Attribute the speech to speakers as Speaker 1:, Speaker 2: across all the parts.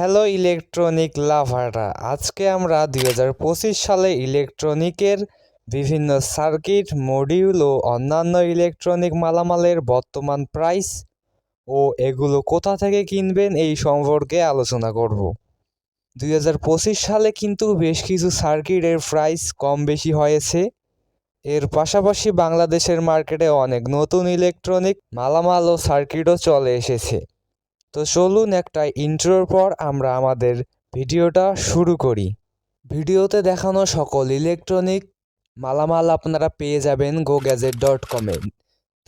Speaker 1: Hello electronic লাভাররা, আজকে আমরা দুই হাজার পঁচিশ সালে ইলেকট্রনিকের বিভিন্ন সার্কিট, মডিউল ও অন্যান্য ইলেকট্রনিক মালামালের বর্তমান প্রাইস ও এগুলো কোথা থেকে কিনবেন এই সম্পর্কে আলোচনা করব। দুই হাজার পঁচিশ সালে কিন্তু বেশ কিছু সার্কিটের প্রাইস কম বেশি হয়েছে। এর পাশাপাশি বাংলাদেশের মার্কেটে অনেক নতুন ইলেকট্রনিক মালামাল ও সার্কিটও চলে এসেছে। তো চলুন একটা ইন্ট্রোর পর আমরা আমাদের ভিডিওটা শুরু করি। ভিডিওতে দেখানো সকল ইলেকট্রনিক মালামাল আপনারা পেয়ে যাবেন গো গ্যাজেট ডট কমে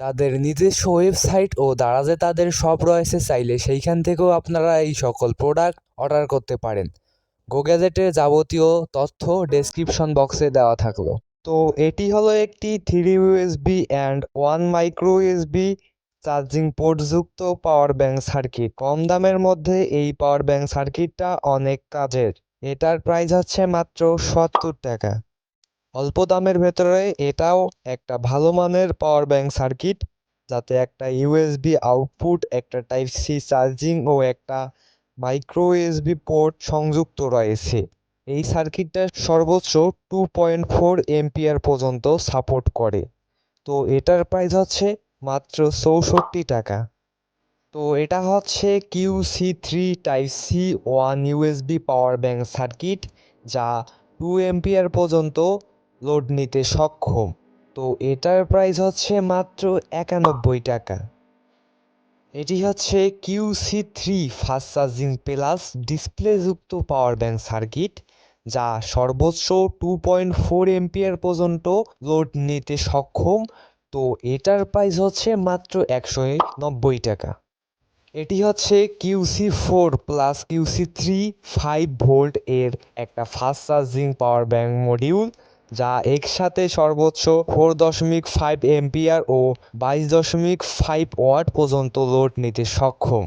Speaker 1: তাদের নিজস্ব ওয়েবসাইট ও দারাজে তাদের সব রয়েছে, চাইলে সেইখান থেকেও আপনারা এই সকল প্রোডাক্ট অর্ডার করতে পারেন। গো গ্যাজেটের যাবতীয় তথ্য ডেসক্রিপশন বক্সে দেওয়া থাকল। তো এটি হলো একটি three USB and one micro USB charging পোর্টযুক্ত power bank circuit কম দামের মধ্যে এই পাওয়ার ব্যাংক সার্কিটটা অনেক কাজের। এটার প্রাইস হচ্ছে মাত্র সত্তর টাকা। অল্প দামের ভেতরে এটাও একটা ভালো মানের পাওয়ার ব্যাংক সার্কিট যাতে একটা ইউএসবি আউটপুট একটা টাইপ সি চার্জিং ও একটা মাইক্রো ইউএসবি পোর্ট সংযুক্ত রয়েছে। এই সার্কিটটা সর্বোচ্চ টু পয়েন্ট ফোর এমপিয়ার পর্যন্ত সাপোর্ট করে। তো এটার প্রাইস হচ্ছে মাত্র চৌষট্টি টাকা। তো এটা হচ্ছে Q C three type C one USB power bank circuit যা টু এমপিয়ার পর্যন্ত লোড নিতে সক্ষম। তো এটার প্রাইস হচ্ছে মাত্র একানব্বই টাকা। এটি হচ্ছে Q C three fast charging plus ডিসপ্লেযুক্ত power bank circuit যা সর্বোচ্চ টু পয়েন্ট ফোর এমপিয়ার পর্যন্ত লোড নিতে সক্ষম। তো এটার প্রাইস হচ্ছে মাত্র একশো নব্বই টাকা। এটি হচ্ছে QC four plus QC three five volt এর একটা fast charging power bank module যা একসাথে সর্বোচ্চ ফোর দশমিক ফাইভ এমপিয়ার ও বাইশ দশমিক ফাইভ ওয়াট পর্যন্ত লোড নিতে সক্ষম।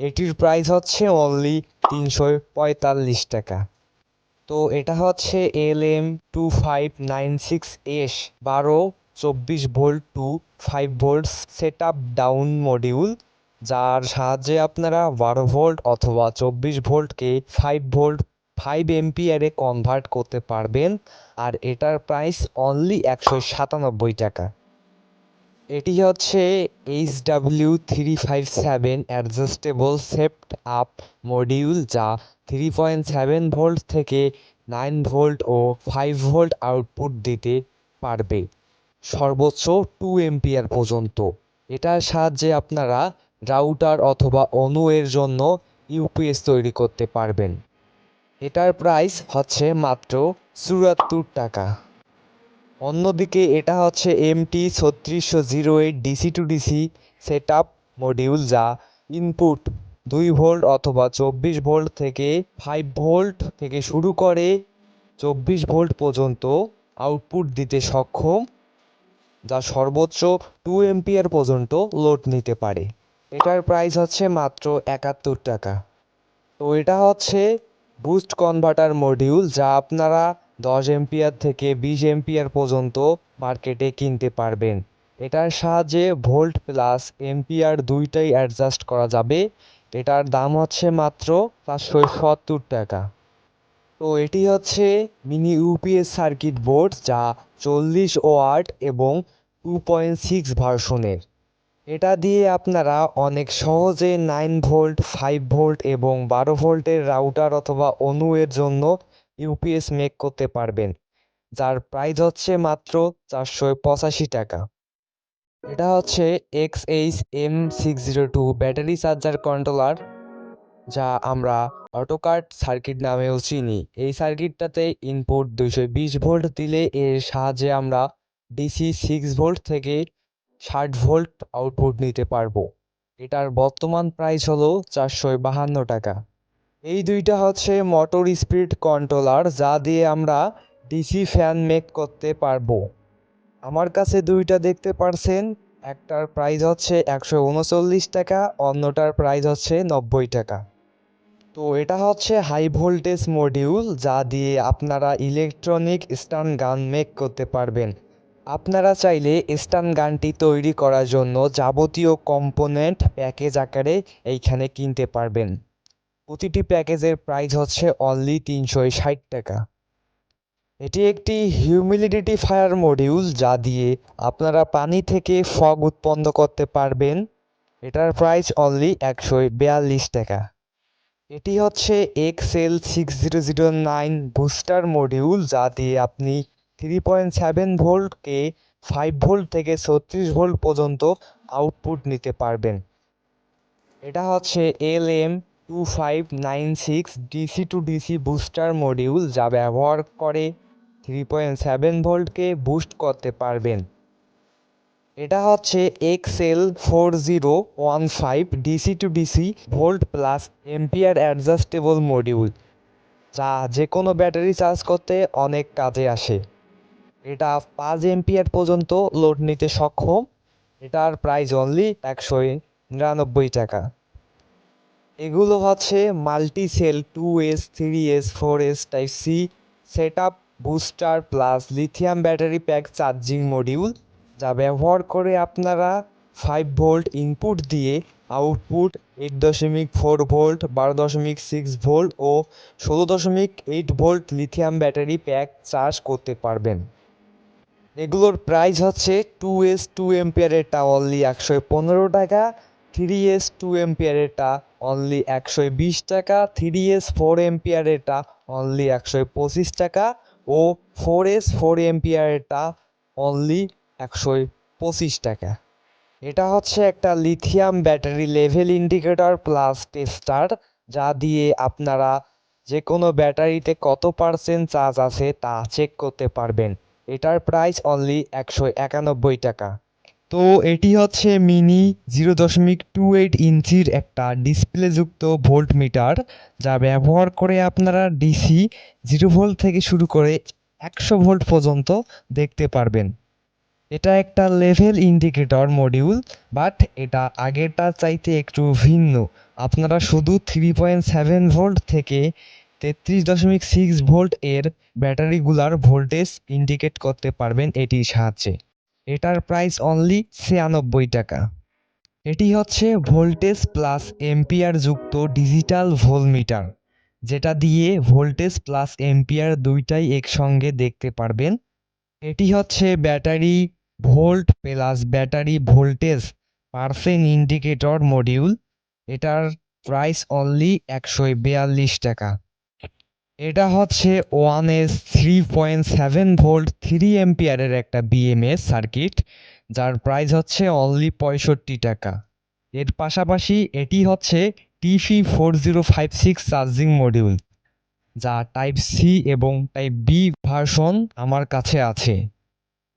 Speaker 1: এটির প্রাইস হচ্ছে অনলি তিনশো পঁয়তাল্লিশ টাকা। তো এটা হচ্ছে L M two five nine six S বারো চব্বিশ volt to five volt set up down module, যার সাহায্যে আপনারা বারো ভোল্ট অথবা চব্বিশ ভোল্টকে ফাইভ ভোল্ট ফাইভ এমপিয়ারে কনভার্ট করতে পারবেন। আর এটার প্রাইস অনলি একশো সাতানব্বই টাকা। এটি হচ্ছে H W three five seven adjustable Sept up module, যা থ্রি পয়েন্ট সেভেন ভোল্ট থেকে নাইন ভোল্ট ও ফাইভ ভোল্ট আউটপুট দিতে পারবে। সর্বোচ্চ টু এমপিয়ার পর্যন্ত। এটার সাহায্যে আপনারা রাউটার অথবা অনু এর জন্য ইউপিএস তৈরি করতে পারবেন। এটার প্রাইস হচ্ছে মাত্র চুয়াত্তর টাকা। অন্যদিকে এটা হচ্ছে এমটি ছত্রিশশো zero eight DC to DC set up module যা ইনপুট দুই ভোল্ট অথবা চব্বিশ ভোল্ট থেকে ফাইভ ভোল্ট থেকে শুরু করে চব্বিশ ভোল্ট পর্যন্ত আউটপুট দিতে সক্ষম। যা সর্বোচ্চ টু এমপিয়ার পর্যন্ত লোড নিতে পারে। এটার প্রাইস হচ্ছে মাত্র একাত্তর টাকা। তো এটা হচ্ছে বুস্ট কনভার্টার মডিউল যা আপনারা দশ এমপিয়ার থেকে বিশ এমপিয়ার পর্যন্ত মার্কেটে কিনতে পারবেন। এটার সাহায্যে ভোল্ট প্লাস এমপিয়ার দুইটাই অ্যাডজাস্ট করা যাবে। এটার দাম হচ্ছে মাত্র পাঁচশো সত্তর টাকা। তো এটি হচ্ছে মিনি ইউপিএস সার্কিট বোর্ড যা চল্লিশ ওয়াট এবং টু পয়েন্ট সিক্স ভার্সনের। এটা দিয়ে আপনারা অনেক সহজে নাইন ভোল্ট, ফাইভ ভোল্ট এবং বারো ভোল্টের রাউটার অথবা অনু এর জন্য ইউপিএস মেক করতে পারবেন, যার প্রাইস হচ্ছে মাত্র চারশো পঁচাশি টাকা। এটা হচ্ছে X H M six zero two battery charger controller. যা আমরা অটোকার্ট সার্কিট নামেও চিনি। এই সার্কিটটাতে ইনপুট দুইশো বিশ ভোল্ট দিলে এর সাহায্যে আমরা ডিসি সিক্স ভোল্ট থেকে ষাট ভোল্ট আউটপুট নিতে পারব। এটার বর্তমান প্রাইস হলো চারশো বাহান্ন টাকা। এই দুইটা হচ্ছে মোটর স্পিড কন্ট্রোলার যা দিয়ে আমরা ডিসি ফ্যান মেক করতে পারব। আমার কাছে দুইটা দেখতে পারছেন। একটার প্রাইস হচ্ছে একশো উনচল্লিশ টাকা, অন্যটার প্রাইস হচ্ছে নব্বই টাকা। তো এটা হচ্ছে হাই ভোল্টেজ মডিউল যা দিয়ে আপনারা ইলেকট্রনিক স্টান গান মেক করতে পারবেন। আপনারা চাইলে স্টান গানটি তৈরি করার জন্য যাবতীয় কম্পোনেন্ট প্যাকেজ আকারে এইখানে কিনতে পারবেন। প্রতিটি প্যাকেজের প্রাইস হচ্ছে অনলি তিনশো ষাট টাকা। এটি একটি হিউমিডিটি ফায়ার মডিউল যা দিয়ে আপনারা পানি থেকে ফগ উৎপন্ন করতে পারবেন। এটার প্রাইস অনলি একশো বিয়াল্লিশ টাকা। এটি হচ্ছে XL six zero zero nine booster module, যা দিয়ে আপনি থ্রি পয়েন্ট সেভেন ভোল্টকে ফাইভ ভোল্ট থেকে ছত্রিশ ভোল্ট পর্যন্ত আউটপুট নিতে পারবেন। এটা হচ্ছে L M two five nine six DC to DC booster module, যা ব্যবহার করে থ্রি পয়েন্ট সেভেন ভোল্টকে বুস্ট করতে পারবেন। এটা হচ্ছে XL four zero one five DC to DC volt plus ampere adjustable module যা যে কোনো ব্যাটারি চার্জ করতে অনেক কাজে আসে। এটা পাঁচ এম্পিয়ার পর্যন্ত লোড নিতে সক্ষম, এটার প্রাইস অনলি একশো নিরানব্বই টাকা। এগুলো হচ্ছে multi cell two S three S four S type C set up booster plus lithium battery pack charging module যা ব্যবহার করে আপনারা ফাইভ ভোল্ট ইনপুট দিয়ে আউটপুট এইট দশমিক ফোর ভোল্ট বারো দশমিক সিক্স ভোল্ট ও ষোলো দশমিক eight volt lithium battery pack charge করতে পারবেন। এগুলোর প্রাইস হচ্ছে টু এস টু এম্পিয়ারেরটা অনলি একশো পনেরো টাকা থ্রি এস টু এম্পিয়ারেরটা অনলি একশো বিশ টাকা থ্রি এস ফোর এম্পিয়ারেরটা অনলি একশো পঁচিশ টাকা ও ফোর এস ফোর এম্পিয়ারেরটা অনলি একশো পঁচিশ টাকা। এটা হচ্ছে একটা lithium battery level indicator plus tester যা দিয়ে আপনারা যে কোনো ব্যাটারিতে কত পার্সেন্ট চার্জ আছে তা চেক করতে পারবেন। এটার প্রাইস অনলি একশো একানব্বই টাকা। তো এটি হচ্ছে মিনি জিরো দশমিক টু এইট ইঞ্চির একটা ডিসপ্লেযুক্ত ভোল্ট মিটার যা ব্যবহার করে আপনারা ডিসি জিরো ভোল্ট থেকে শুরু করে একশো ভোল্ট পর্যন্ত দেখতে পারবেন। এটা একটা লেভেল ইন্ডিকেটর মডিউল বাট এটা আগেরটার চাইতে একটু ভিন্ন। আপনারা শুধু থ্রি পয়েন্ট সেভেন ভোল্ট থেকে তেত্রিশ দশমিক সিক্স ভোল্ট এর ব্যাটারিগুলার ভোল্টেজ ইন্ডিকেট করতে পারবেন এটির সাহায্যে। এটার প্রাইস অনলি ছিয়ানব্বই টাকা। এটি হচ্ছে ভোল্টেজ প্লাস এম্পিয়ার যুক্ত ডিজিটাল ভোলমিটার যেটা দিয়ে ভোল্টেজ প্লাস এম্পিয়ার দুইটাই একসঙ্গে দেখতে পারবেন। এটি হচ্ছে battery volt plus battery voltage percent indicator module, এটার প্রাইস অনলি একশো বিয়াল্লিশ টাকা। এটা হচ্ছে one S three point seven volt three এম্পিয়ারের একটা বিএমএস সার্কিট, যার প্রাইস হচ্ছে অনলি পঁয়ষট্টি টাকা। এর পাশাপাশি এটি হচ্ছে TP four zero five six charging module যা টাইপ সি এবং টাইপ বি ভার্সন আমার কাছে আছে।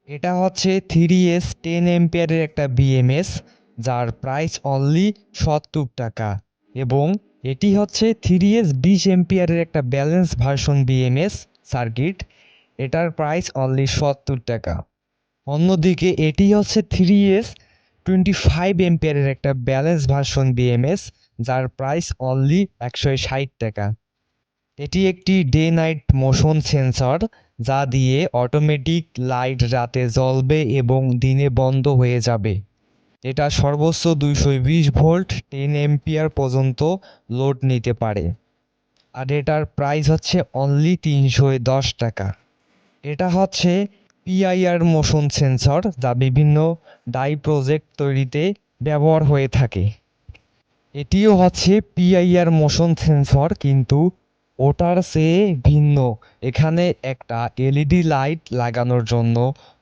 Speaker 1: এটা হচ্ছে থ্রি এস টেন এম্পিয়ারের একটা বিএমএস যার প্রাইস অনলি সত্তর টাকা। এবং এটি হচ্ছে থ্রি এস বিশ এম্পিয়ারের একটা ব্যালেন্স ভার্সন বিএমএস সার্কিট এটার প্রাইস অনলি সত্তর টাকা। অন্যদিকে এটি হচ্ছে থ্রি এস টোয়েন্টি ফাইভ এম্পিয়ারের একটা ব্যালেন্স ভার্সন বিএমএস যার প্রাইস অনলি একশো ষাট টাকা। এটি একটি ডে নাইট মোশন সেন্সর যা দিয়ে অটোমেটিক লাইট রাতে জ্বলবে এবং দিনে বন্ধ হয়ে যাবে। এটা সর্বোচ্চ দুইশো বিশ ভোল্ট টেন এম্পিয়ার পর্যন্ত লোড নিতে পারে। আর এটার প্রাইস হচ্ছে অনলি তিনশো দশ টাকা। এটা হচ্ছে পিআইআর মোশন সেন্সর যা বিভিন্ন ডাই প্রজেক্ট তৈরিতে ব্যবহার হয়ে থাকে। এটিও হচ্ছে পিআইআর মোশন সেন্সর কিন্তু ওটার চেয়ে ভিন্ন। এখানে একটা এলইডি লাইট লাগানোর জন্য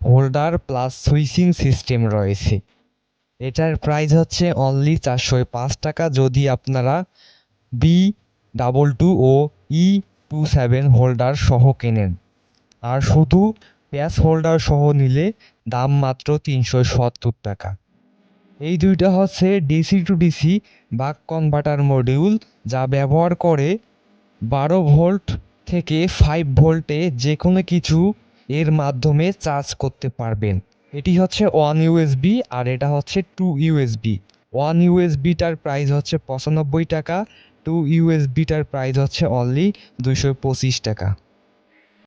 Speaker 1: হোল্ডার প্লাস সুইচিং সিস্টেম রয়েছে। এটার প্রাইস হচ্ছে অনলি চারশো পাঁচ টাকা যদি আপনারা বি ডাবল টু ও ই টু সেভেন হোল্ডার সহ কেনেন। আর শুধু প্যাচ হোল্ডার সহ নিলে দাম মাত্র তিনশো সত্তর টাকা। এই দুইটা হচ্ছে DC to DC buck converter module যা ব্যবহার করে বারো ভোল্ট থেকে ফাইভ ভোল্টে যে কোনো কিছু এর মাধ্যমে চার্জ করতে পারবেন। এটি হচ্ছে ওয়ান ইউএসবি আর এটা হচ্ছে টু ইউএসবি ওয়ান ইউএসবিটার প্রাইস হচ্ছে পঁচানব্বই টাকা টু ইউএসবিটার প্রাইস হচ্ছে অনলি দুশো পঁচিশ টাকা।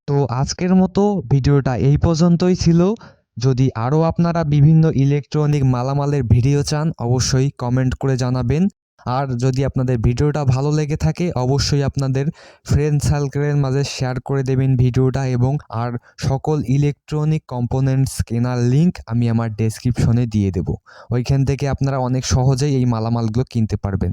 Speaker 1: তো আজকের মতো ভিডিওটা এই পর্যন্তই ছিল। যদি আরও আপনারা বিভিন্ন ইলেকট্রনিক মালামালের ভিডিও চান, অবশ্যই কমেন্ট করে জানাবেন। আর যদি আপনাদের ভিডিওটা ভালো লেগে থাকে, অবশ্যই আপনাদের ফ্রেন্ড সার্কেলের মাঝে শেয়ার করে দেবেন ভিডিওটা এবং আর সকল ইলেকট্রনিক কম্পোনেন্টস কেনার লিঙ্ক আমি আমার ডেসক্রিপশনে দিয়ে দেব। ওইখান থেকে আপনারা অনেক সহজেই এই মালামালগুলো কিনতে পারবেন।